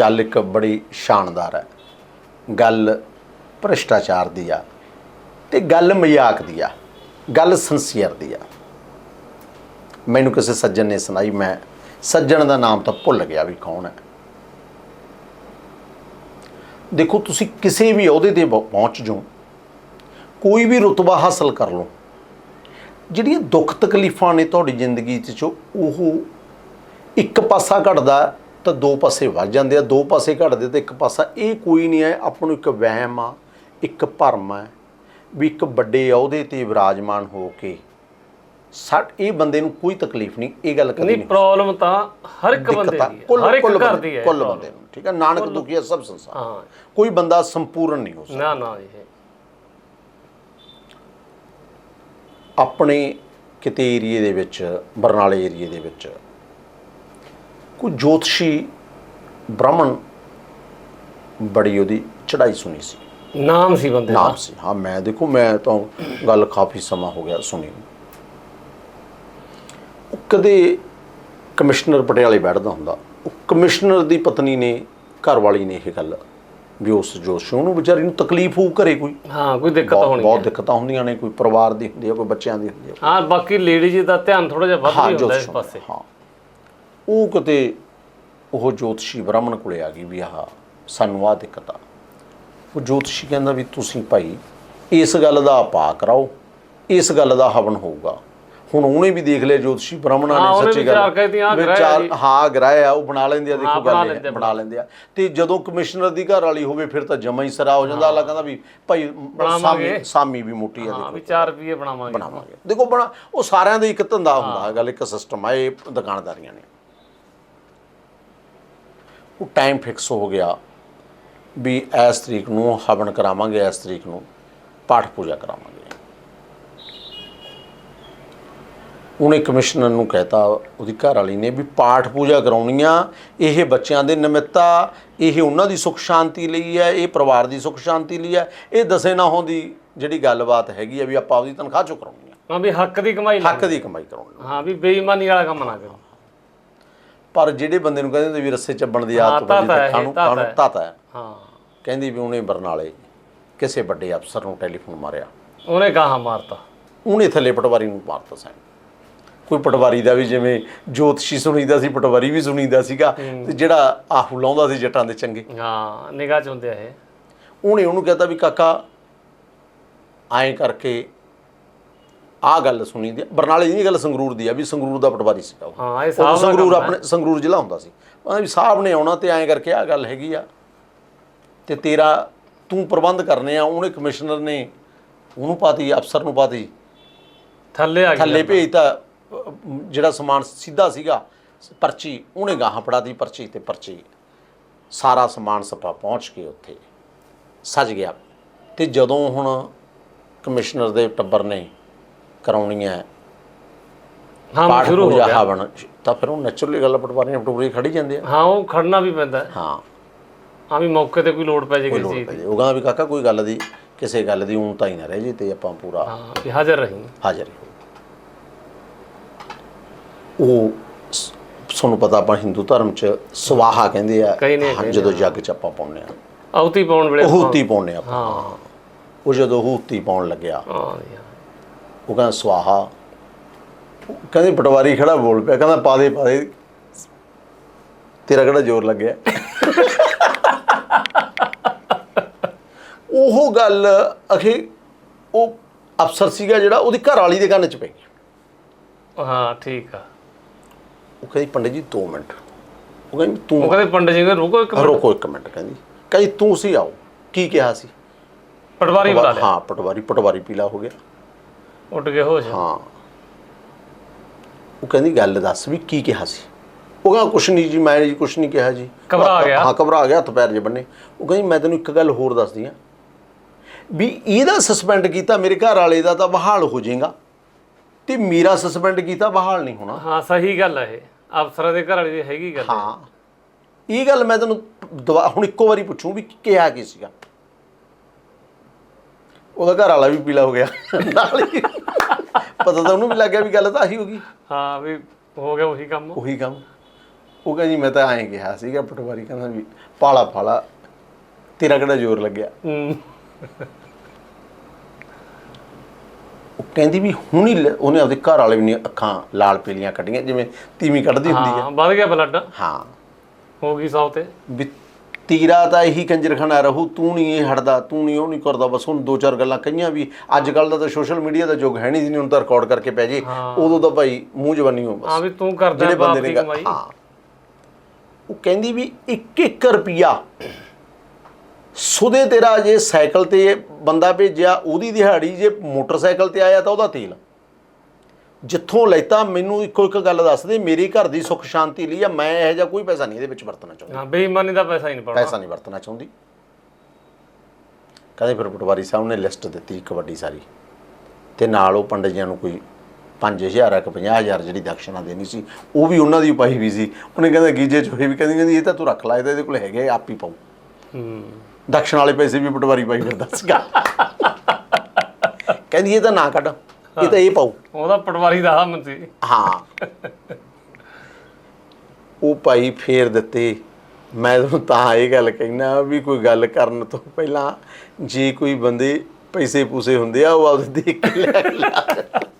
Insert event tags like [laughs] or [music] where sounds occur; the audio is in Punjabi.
ਗੱਲ ਇੱਕ ਬੜੀ ਸ਼ਾਨਦਾਰ ਹੈ। ਗੱਲ ਭ੍ਰਿਸ਼ਟਾਚਾਰ ਦੀ ਆ ਤੇ ਗੱਲ ਮਜ਼ਾਕ ਦੀ ਆ, ਗੱਲ ਸੰਸੀਅਰ ਦੀ ਆ। ਮੈਨੂੰ ਕਿਸੇ ਸੱਜਣ ਨੇ ਸੁਣਾਈ, ਮੈਂ ਸੱਜਣ ਦਾ ਨਾਮ ਤਾਂ ਭੁੱਲ ਗਿਆ ਵੀ ਕੌਣ ਹੈ। ਦੇਖੋ, ਤੁਸੀਂ ਕਿਸੇ ਵੀ ਅਹੁਦੇ ਤੇ ਪ- ਪਹੁੰਚ ਜਾਓ, ਕੋਈ ਵੀ ਰੁਤਬਾ ਹਾਸਲ ਕਰ ਲਓ, ਜਿਹੜੀਆਂ ਦੁੱਖ ਤਕਲੀਫਾਂ ਨੇ ਤੁਹਾਡੀ ਜ਼ਿੰਦਗੀ 'ਚ, ਉਹ ਇੱਕ ਪਾਸਾ ਘਟਦਾ ਤਾਂ ਦੋ ਪਾਸੇ ਵੱਜ ਜਾਂਦੇ ਆ ਦੋ ਪਾਸੇ ਘਟਦੇ ਤਾਂ ਇੱਕ ਪਾਸਾ ਇਹ ਕੋਈ ਨਹੀਂ ਹੈ ਆਪਾਂ ਨੂੰ ਇੱਕ ਵਹਿਮ ਆ ਇੱਕ ਭਰਮ ਹੈ ਵੀ ਇੱਕ ਵੱਡੇ ਅਹੁਦੇ ਤੇ ਵਿਰਾਜਮਾਨ ਹੋ ਕੇ ਸੱਟ ਇਹ ਬੰਦੇ ਨੂੰ ਕੋਈ ਤਕਲੀਫ ਨਹੀਂ ਇਹ ਗੱਲ ਕਦੀ ਨਹੀਂ ਪ੍ਰੋਬਲਮ ਤਾਂ ਹਰ ਇੱਕ ਬੰਦੇ ਦੀ ਹਰ ਇੱਕ ਘਰ ਦੀ ਹੈ ਕੁੱਲ ਬੰਦੇ ਨੂੰ ਠੀਕ ਹੈ? ਨਾਨਕ ਦੁਖੀ ਹੈ ਸਭ ਸੰਸਾਰ। ਹਾਂ। ਕੋਈ ਬੰਦਾ ਸੰਪੂਰਨ ਨਹੀਂ ਹੋ ਸਕਦਾ। ਨਾ ਨਾ ਇਹ। ਆਪਣੇ ਕਿਤੇ ਏਰੀਏ ਦੇ ਵਿੱਚ ਬਰਨਾਲੇ ਏਰੀਏ ਦੇ ਵਿੱਚ ਕੋਈ ਜੋਤਸ਼ੀ ਬ੍ਰਾਹਮਣ ਬੜੀ ਉਹਦੀ ਚੜਾਈ ਸੁਣੀ ਸੀ। ਨਾਮ ਸੀ ਬੰਦੇ ਦਾ। ਨਾਮ ਸੀ। ਹਾਂ ਮੈਂ ਦੇਖੋ ਮੈਂ ਤਾਂ ਗੱਲ ਕਾਫੀ ਸਮਾਂ ਹੋ ਗਿਆ ਸੁਣੀ ਨੂੰ। ਉਹ ਕਦੇ ਕਮਿਸ਼ਨਰ ਪਟਿਆਲੇ ਬੈਠਦਾ ਹੁੰਦਾ। ਉਹ ਕਮਿਸ਼ਨਰ ਦੀ ਪਤਨੀ ਨੇ ਘਰ ਵਾਲੀ ਨੇ ਇਹ ਗੱਲ ਵੀ ਉਸ ਜੋਸ਼ ਉਹਨੂੰ ਵਿਚਾਰੀ ਨੂੰ ਤਕਲੀਫ ਹੋਊ ਘਰੇ ਕੋਈ। ਹਾਂ ਕੋਈ ਦਿੱਕਤ ਬਹੁਤ ਹੋਣੀ ਬਹੁਤ ਦਿੱਕਤਾਂ ਹੁੰਦੀਆਂ ਨੇ ਕੋਈ ਪਰਿਵਾਰ ਦੀ ਹੁੰਦੀ ਹੈ ਕੋਈ ਬੱਚਿਆਂ ਦੀ ਹੁੰਦੀ ਹੈ ਹਾਂ ਬਾਕੀ ਲੇਡੀਜ਼ ਦਾ ਧਿਆਨ ਥੋੜਾ ਜਿਹਾ ਵੱਧ ਹੀ ਹੁੰਦਾ ਇਸ ਪਾਸੇ। ਹਾਂ। ਉਹ ਕਿਤੇ ਉਹ ਜੋਤਸ਼ੀ ਬ੍ਰਾਹਮਣ ਕੋਲੇ ਆ ਗਈ ਵੀ ਆਹ ਸਾਨੂੰ ਆਹ ਦਿੱਕਤ ਆ। ਉਹ ਜੋਤਸ਼ੀ ਕਹਿੰਦਾ ਵੀ ਤੁਸੀਂ ਭਾਈ ਇਸ ਗੱਲ ਦਾ ਆਪਾ ਕਰਾਓ ਇਸ ਗੱਲ ਦਾ ਹਵਨ ਹੋਊਗਾ। ਹੁਣ ਉਹਨੇ ਵੀ ਦੇਖ ਲਿਆ ਜੋਤਸ਼ੀ ਬ੍ਰਾਹਮਣਾਂ ਨੇ ਸੱਚੀ ਵੀ ਗੱਲ। ਚਾਰ ਕਹਿ ਦਿੱਤੀਆਂ, ਆਹ ਵੀ ਗ੍ਰਹਿ ਚਾਰ- ਆ ਜੀ। ਹਾਂ ਗ੍ਰਹਿ ਆ ਉਹ ਬਣਾ ਲੈਂਦੇ ਆ ਦੇਖੋ ਬਣਾ ਗੱਲ ਆ, ਬਣਾ ਲੈਂਦੇ ਆ। ਤੇ ਜਦੋਂ ਕਮਿਸ਼ਨਰ ਦੀ ਘਰ ਵਾਲੀ ਹੋਵੇ ਫਿਰ ਤਾਂ ਜਮਾ ਹੀ ਸਰਾ ਹੋ ਜਾਂਦਾ। ਅਗਲਾ ਕਹਿੰਦਾ ਵੀ ਭਾਈ ਸਾਮੀ ਸਾਮੀ ਵੀ ਮੋਟੀ ਆ ਦੇਖੋ। ਵੀ 4 ਰੁਪਏ ਬਣਾਵਾਂਗੇ। ਬਣਾਵਾਂਗੇ। ਦੇਖੋ ਬਣਾ ਉਹ ਸਾਰਿਆਂ ਦਾ ਇੱਕ ਧੰਦਾ ਹੁੰਦਾ ਹੈ। ਗੱਲ ਇੱਕ ਸਿਸਟਮ ਹੈ ਇਹ ਦੁਕਾਨਦਾਰੀਆਂ ਨੇ। ਉਹ ਟਾਈਮ ਫਿਕਸ ਹੋ ਗਿਆ ਵੀ ਇਸ ਤਰੀਕ ਨੂੰ ਹਵਨ ਕਰਾਵਾਂਗੇ ਇਸ ਤਰੀਕ ਨੂੰ ਪਾਠ ਪੂਜਾ ਕਰਾਵਾਂਗੇ। ਉਹਨੇ ਕਮਿਸ਼ਨਰ ਨੂੰ ਕਹਿਤਾ ਉਹਦੀ ਘਰ ਵਾਲੀ ਨੇ ਵੀ ਪਾਠ ਪੂਜਾ ਕਰਾਉਣੀ ਆ ਇਹ ਬੱਚਿਆਂ ਦੇ ਨਿਮਿੱਤਾ ਇਹ ਉਹਨਾਂ ਦੀ ਸੁਖ ਸ਼ਾਂਤੀ ਲਈ ਹੈ ਇਹ ਪਰਿਵਾਰ ਦੀ ਸੁਖ ਸ਼ਾਂਤੀ ਲਈ ਹੈ ਇਹ ਦਸੇ ਨਾ ਹੋਂ ਦੀ ਜਿਹੜੀ ਗੱਲਬਾਤ ਹੈਗੀ ਆ ਵੀ ਆਪਾਂ ਉਹਦੀ ਤਨਖਾਹ ਚੋਂ ਕਰਾਉਣੀ ਆ। ਹਾਂ ਵੀ ਹੱਕ ਦੀ ਕਮਾਈ ਲੈ ਹੱਕ ਦੀ ਕਮਾਈ ਕਰਾਉਣੀ। ਹਾਂ ਵੀ ਬੇਈਮਾਨੀ ਵਾਲਾ ਕੰਮ ਨਾ ਕਰੋ। ਪਰ ਜਿਹੜੇ ਬੰਦੇ ਨੂੰ ਕਹਿੰਦੇ ਹੁੰਦੇ ਵੀ ਰੱਸੇ ਚੱਬਣ ਦੀ ਆਦਤ ਤੇ ਇਹ, ਖਾਣੂ ਖਾਣੂ ਹੈ। ਧਾਤ ਹੈ। ਹਾਂ। ਕਹਿੰਦੀ ਵੀ ਉਹਨੇ ਬਰਨਾਲੇ ਕਿਸੇ ਵੱਡੇ ਅਫਸਰ ਨੂੰ ਟੈਲੀਫੋਨ ਮਾਰਿਆ। ਉਹਨੇ ਕਹਾ ਮਾਰਤਾ। ਉਹਨੇ ਥੱਲੇ ਪਟਵਾਰੀ ਨੂੰ ਮਾਰਤਾ ਸੈਨ ਕੋਈ ਪਟਵਾਰੀ ਦਾ ਵੀ ਜਿਵੇਂ ਜੋਤਸ਼ੀ ਸੁਣੀਦਾ ਸੀ ਪਟਵਾਰੀ ਵੀ ਸੁਣੀਦਾ ਸੀਗਾ ਤੇ ਜਿਹੜਾ ਆਹੂ ਲਾਉਂਦਾ ਸੀ ਜੱਟਾਂ ਦੇ ਚੰਗੇ। ਹਾਂ ਨਿਗਾਹ ਚ ਹੁੰਦੇ ਆ ਇਹ। ਉਹਨੇ ਉਹਨੂੰ ਕਹਤਾ ਵੀ ਕਾਕਾ ਐਂ ਕਰਕੇ ਆਹ ਗੱਲ ਸੁਣੀ ਦੀ ਬਰਨਾਲੇ ਦੀ ਨਹੀਂ ਗੱਲ ਸੰਗਰੂਰ ਦੀ ਆ ਵੀ ਸੰਗਰੂਰ ਦਾ ਪਟਵਾਰੀ ਸੀਗਾ ਉਹ। ਹਾਂ ਇਹ ਉਹ ਸਾਹਬ ਸੰਗਰੂਰ। ਆਪਣੇ ਸੰਗਰੂਰ ਜ਼ਿਲ੍ਹਾ ਹੁੰਦਾ ਸੀ। ਕਹਿੰਦਾ ਵੀ ਸਾਹਿਬ ਨੇ ਆਉਣਾ ਤੇ ਐਂ ਕਰਕੇ ਆਹ ਗੱਲ ਹੈਗੀ ਆ। ਤੇ ਤੇਰਾ ਤੂੰ ਪ੍ਰਬੰਧ ਕਰਨੇ ਆ ਉਹਨੇ ਕਮਿਸ਼ਨਰ ਨੇ ਉਹਨੂੰ ਪਾਤੀ ਅਫਸਰ ਨੂੰ ਪਾਤੀ। ਥੱਲੇ ਆ ਥੱਲੇ ਗਿਆ ਭੇਜਤਾ ਅਹ, ਜਿਹੜਾ ਸਮਾਨ ਸਿੱਧਾ ਸੀਗਾ ਪਰਚੀ ਉਹਨੇ ਗਾਹਾਂ ਫੜਾਤੀ ਪਰਚੀ ਤੇ ਪਰਚੀ। ਸਾਰਾ ਸਮਾਨ ਸਪਾ ਪਹੁੰਚ ਕੇ ਉੱਥੇ। ਸੱਜ ਗਿਆ। ਤੇ ਜਦੋਂ ਹੁਣ ਕਮਿਸ਼ਨਰ ਦੇ ਟੱਬਰ ਨੇ ਕਰਾਉਣੀ ਹੈ। ਹਾਂ ਪਾਠ ਸ਼ੁਰੂ ਹੋ ਪੂਜਾ ਗਿਆ। ਹਵਨ ਤਾਂ ਫਿਰ ਉਹ ਨੈਚੁਰਲੀ ਗੱਲ ਪਟਵਾਰੀ ਪਟਵਾਰੀ ਖੜੀ ਜਾਂਦੇ ਆ। ਹਾਂ ਉਹ ਖੜਨਾ ਵੀ ਪੈਂਦਾ। ਹੈ। ਹਾਂ ਹਾਂ ਵੀ ਮੌਕੇ ਤੇ ਕੋਈ ਲੋੜ ਪੈ ਜੇ ਕੋਈ ਕਿਸੇ ਲੋੜ ਚੀਜ਼ ਪੈ ਦੀ। ਉਹ ਕਹਿੰਦਾ ਵੀ ਕਾਕਾ ਕੋਈ ਗੱਲ ਦੀ ਕਿਸੇ ਗੱਲ ਦੀ ਊਂ ਤਾਂ ਹੀ ਨਾ ਰਹਿ ਜੇ ਤੇ ਆਪਾਂ ਪੂਰਾ ਹਾਂ ਵੀ ਹਾਜ਼ਰ ਰਹੀ। ਹਾਜ਼ਰ ਹੋ ਉਹ ਸ- ਤੁਹਾਨੂੰ ਪਤਾ ਆਪਾਂ ਹਿੰਦੂ ਧਰਮ ਚ ਸਵਾਹਾ ਕਹਿੰਦੇ ਆ ਹਾਂ, ਕਹਿੰਦੇ ਜਦੋਂ ਜੱਗ ਚ ਆਪਾਂ ਪਾਉਂਦੇ ਆ। ਆਉਤੀ ਪਾਉਣ ਵੇਲੇ ਆਪਾਂ- ਹੂਤੀ ਪਾਉਂਦੇ ਆ ਆਪਾਂ। ਹਾਂ। ਉਹ ਜਦੋਂ ਹੂਤੀ ਪਾਉਣ ਲੱਗਿਆ ਹਾਂ ਜੀ, ਹਾਂ। ਉਹ ਕਹਿੰਦਾ ਸਵਾਹਾ। ਕਹਿੰਦੇ ਪਟਵਾਰੀ ਖੜਾ ਬੋਲ ਪਿਆ ਕਹਿੰਦਾ ਪਾ ਦੇ ਪਾ ਦੇ। ਤੇਰਾ ਕਿਹੜਾ ਜ਼ੋਰ ਲੱਗਿਆ? ਉਹ ਗੱਲ ਅਖੇ ਉਹ ਅਫਸਰ ਸੀਗਾ ਜਿਹੜਾ ਉਹਦੀ ਘਰ ਵਾਲੀ ਦੇ ਕੰਨ ਚ ਪੈ ਗਈ। ਹਾਂ ਠੀਕ ਆ। ਉਹ ਕਹਿੰਦੀ ਪੰਡਿਤ ਜੀ 2 ਮਿੰਟ। ਉਹ ਕਹਿੰਦੀ ਤੂੰ ਉਹ ਕਹਿੰਦੇ ਪੰਡਿਤ ਜੀ ਰੁਕੋ ਇੱਕ ਮਿੰਟ। ਰੋਕੋ ਇੱਕ ਮਿੰਟ ਕਹਿੰਦੀ। ਕਹਿੰਦੀ ਤੂੰ ਸੀ ਆਓ। ਕੀ ਕਿਹਾ ਸੀ? ਪਟਵਾਰੀ ਬੁਲਾ ਲਿਆ। ਹਾਂ ਪਟਵਾਰੀ ਪਟਵਾਰੀ ਪੀਲਾ ਹੋ ਗਿਆ। ਉੱਡ ਕੇ ਹੋਸ਼। ਹਾਂ। ਉਹ ਕਹਿੰਦੀ ਗੱਲ ਦੱਸ ਵੀ ਕੀ ਕਿਹਾ ਸੀ? ਉਹ ਕਹਿੰਦਾ ਕੁਛ ਨਹੀਂ ਜੀ ਮੈਂ ਜੀ ਕੁਛ ਨਹੀਂ ਕਿਹਾ ਜੀ। ਘਬਰਾ ਗਿਆ। ਹਾਂ ਘਬਰਾ ਗਿਆ ਹੱਥ ਪੈਰ ਜੇ ਬੰਨੇ। ਉਹ ਕਹਿੰਦੀ ਮੈਂ ਤੈਨੂੰ ਇੱਕ ਗੱਲ ਹੋਰ ਦੱਸਦੀ ਆ ਵੀ ਇਹਦਾ ਸਸਪੈਂਡ ਕੀਤਾ ਮੇਰੇ ਘਰ ਵਾਲੇ ਦਾ ਤਾਂ ਬਹਾਲ ਹੋ ਜਾਏਗਾ। ਤੇ ਮੇਰਾ ਸਸਪੈਂਡ ਕੀਤਾ ਬਹਾਲ ਨਹੀਂ ਹੋਣਾ। ਹਾਂ ਸਹੀ ਗੱਲ ਹੈ ਇਹ। ਅਫਸਰਾਂ ਦੇ ਘਰ ਵਾਲੀ ਦੀ ਹੈਗੀ ਗੱਲ। ਹਾਂ। ਇਹ ਗੱਲ ਮੈਂ ਤੈਨੂੰ ਹੁਣ ਇੱਕੋ ਵਾਰੀ ਪੁੱਛੂੰ ਵੀ ਕਿਹਾ ਕੀ ਸੀਗਾ? ਉਹਦਾ ਘਰ ਵਾਲਾ ਵੀ ਪੀਲਾ ਹੋ ਗਿਆ। [laughs] ਨਾਲ ਹੀ ਪਤਾ ਤਾਂ ਉਹਨੂੰ ਵੀ ਲੱਗ ਗਿਆ ਵੀ ਗੱਲ ਤਾਂ ਆਹੀ ਹੋ ਗਈ। ਹਾਂ ਵੀ ਹੋ ਗਿਆ ਉਹੀ ਕੰਮ। ਉਹੀ ਕੰਮ। ਉਹ ਕਹਿੰਦੀ ਮੈਂ ਤਾਂ ਐਂ ਕਿਹਾ ਸੀਗਾ ਪਟਵਾਰੀ ਕਹਿੰਦਾ ਵੀ ਪਾਲਾ ਪਾਲਾ ਤੇਰਾ ਕਿਹੜਾ ਜ਼ੋਰ ਲੱਗਿਆ? ਹੂੰ। ਉਹ ਕਹਿੰਦੀ ਵੀ ਹੁਣੀ ਲੈ- ਉਹਨੇ ਆਪਦੇ ਘਰ ਵਾਲੇ ਵੀ ਨਹੀਂ ਅੱਖਾਂ ਲਾਲ ਪੀਲੀਆਂ ਕੱਢੀਆਂ ਜਿਵੇਂ ਤੀਵੀਂ ਕੱਢਦੀ ਹੁੰਦੀ ਹੈ ਹਾਂ ਵੱਧ ਗਿਆ ਬਲੱਡ ਹਾਂ। ਹੋ ਗਈ ਸੌ ਤੇ। ਵੀ ਤੀਰਾ ਤਾਂ ਇਹੀ ਕੰਜਰਖਾਨਾ ਰਹੂ ਤੂੰ ਨਹੀਂ ਇਹ ਹਟਦਾ ਤੂੰ ਨਹੀਂ ਉਹ ਨਹੀਂ ਕਰਦਾ ਬਸ ਹੁਣ ਦੋ ਚਾਰ ਗੱਲਾਂ ਕਹੀਆਂ ਵੀ ਅੱਜ ਕੱਲ ਦਾ ਤਾਂ ਸੋਸ਼ਲ ਮੀਡੀਆ ਦਾ ਯੁੱਗ ਹੈ ਨਹੀਂ ਜਿਹਨੇ ਹੁਣ ਤਾਂ ਰਿਕਾਰਡ ਕਰਕੇ ਪੈ ਜੇ ਉਦੋਂ ਤਾਂ ਭਾਈ ਮੂੰਹ ਜਵਾਨੀ ਹੋ ਹਾਂ ਬਸ। ਵੀ ਤੂੰ ਕਰਦਾ ਬਾਪ ਦੀ ਕਮਾਈ ਹਾਂ। ਉਹ ਕਹਿੰਦੀ ਵੀ 1-1 ਰੁਪਿਆ ਸੁਦੇ ਤੇਰਾ ਜੇ ਸਾਈਕਲ ਤੇ ਬੰਦਾ ਭੇਜਿਆ ਉਹਦੀ ਦਿਹਾੜੀ ਜੇ ਮੋਟਰਸਾਈਕਲ ਤੇ ਆਇਆ ਤਾਂ ਉਹਦਾ ਤੇਲ। ਜਿੱਥੋਂ ਲੈਤਾ ਮੈਨੂੰ ਇੱਕੋ ਇੱਕ ਗੱਲ ਦੱਸ ਦੇ ਮੇਰੀ ਘਰ ਦੀ ਸੁੱਖ ਸ਼ਾਂਤੀ ਲਈ ਆ ਮੈਂ ਇਹੋ ਜਿਹਾ ਕੋਈ ਪੈਸਾ ਨਹੀਂ ਇਹਦੇ ਵਿੱਚ ਵਰਤਣਾ ਚਾਹੁੰਦਾ। ਹਾਂ ਬੇਈਮਾਨੀ ਦਾ ਪੈਸਾ ਹੀ ਨਹੀਂ ਪੜਨਾ ਪੈਸਾ ਨਹੀਂ ਵਰਤਣਾ ਚਾਹੁੰਦੀ। ਕਹਿੰਦੇ ਫਿਰ ਪਟਵਾਰੀ ਸਾਹਿਬ ਨੇ ਲਿਸਟ ਦਿੱਤੀ ਇੱਕ ਵੱਡੀ ਸਾਰੀ। ਤੇ ਨਾਲ ਉਹ ਪੰਡਿਤ ਜੀਆਂ ਨੂੰ ਕੋਈ 5000 ਇੱਕ 50000 ਜਿਹੜੀ ਦਕਸ਼ਨਾ ਦੇਣੀ ਸੀ ਉਹ ਵੀ ਉਹਨਾਂ ਦੀ ਪਾਈ ਵੀ ਸੀ। ਉਹਨੇ ਕਹਿੰਦਾ ਗੀਜੇ ਚੋਏ ਵੀ ਕਹਿੰਦੀ ਕਹਿੰਦੀ ਇਹ ਤਾਂ ਤੂੰ ਰੱਖ ਲੈ ਇਹਦੇ ਕੋਲ ਹੈਗੇ ਆਪ ਹੀ ਪਾਉ। ਹੂੰ। ਦਕਸ਼ਨਾ ਵਾਲੇ ਪੈਸੇ ਵੀ ਪਟਵਾਰੀ ਪਾਈ ਫਿਰਦਾ ਸੀਗਾ। [laughs] ਕਹਿੰਦੀ ਇਹ ਤਾਂ ਨਾ ਕੱਢ। ਇਹ ਤਾਂ ਇਹ ਪਾਉ। ਉਹਦਾ ਪਟਵਾਰੀ ਦਾ ਹਮ ਸੀ। ਹਾਂ। ਉਹ ਭਾਈ ਫੇਰ ਦਿੱਤੇ। ਮੈਂ ਤੁਹਾਨੂੰ ਤਾਂ ਇਹ ਗੱਲ ਕਹਿਣਾ ਵੀ ਕੋਈ ਗੱਲ ਕਰਨ ਤੋਂ ਪਹਿਲਾਂ ਜੇ ਕੋਈ ਬੰਦੇ ਪੈਸੇ ਪੂਸੇ ਹੁੰਦੇ ਆ ਉਹ ਆਪਦੇ ਦੇਖ ਕੇ ਲੈ ਲਿਆ